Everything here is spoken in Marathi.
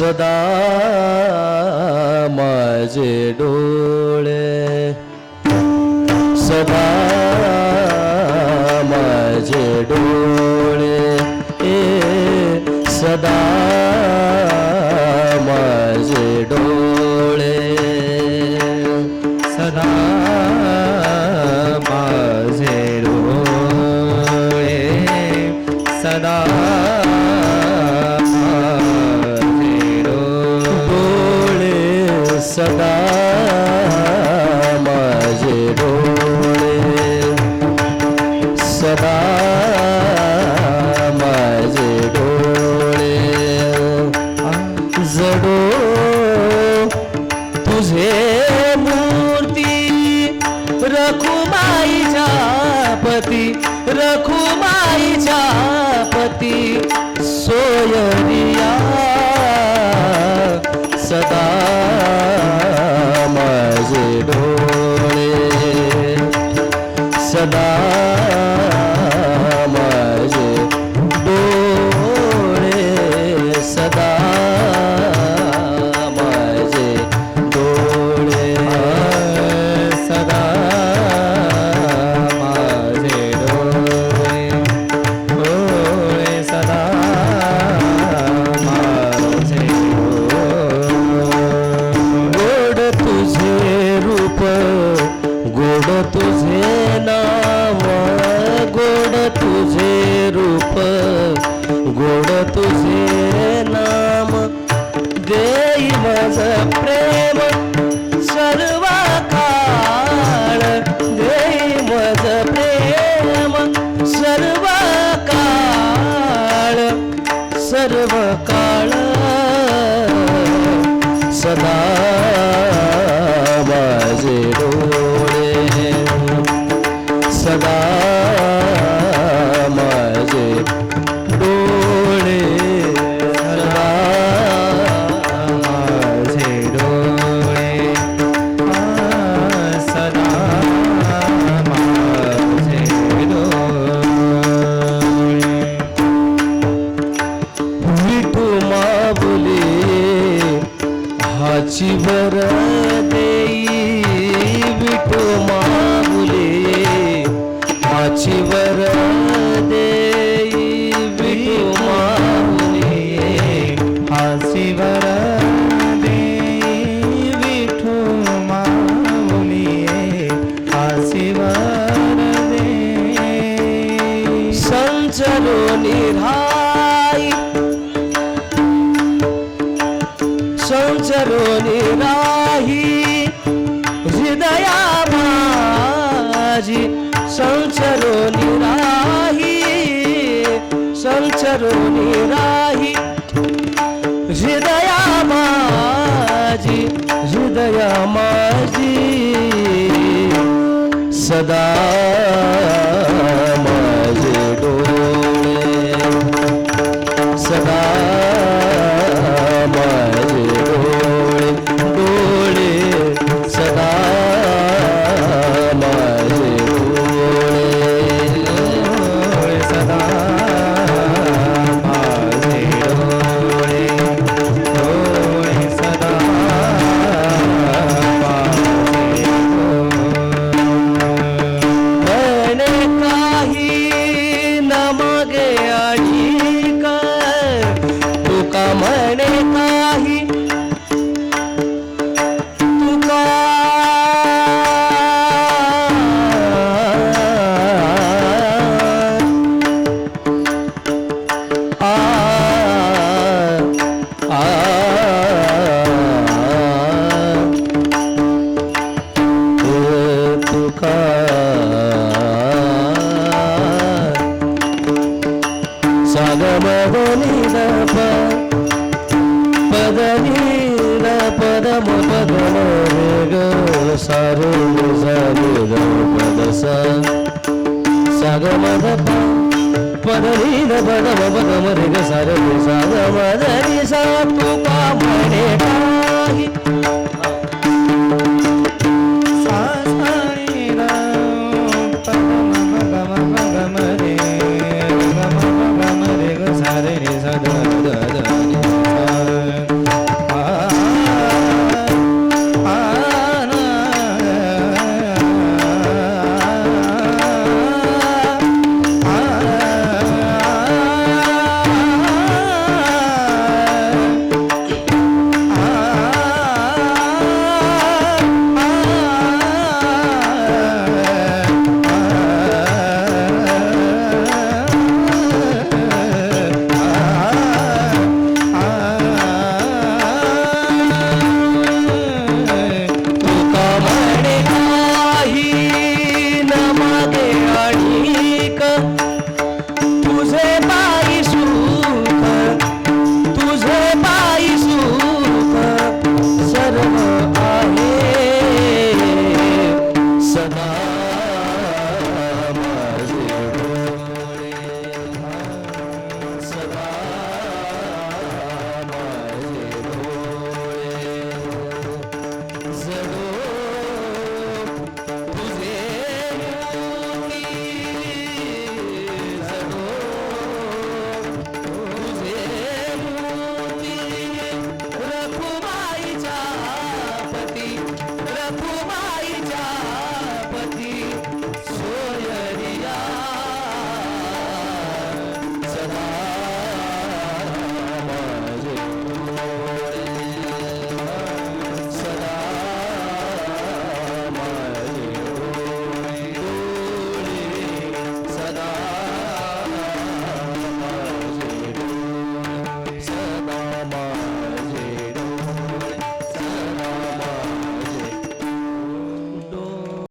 सदा माझे डोळे. सदा माझे डोळे. ए सदा माझे डोळे. सदा माझे डोळे. सदा रखुमाईच्या पती रखुमाईच्या पती सोयरिया सदा माझे डोळे सदा सदा माझे डोळे सदा माझे चरोनी राही हृदया माझी संचरोनी राही संचरोनी राही हृदया माझी हृदया माझी सदा పదనీన పదము పదము సరు సరు పద సగమద పదనీన పదమ పదమ రిగ సరు సగమద రి సాపు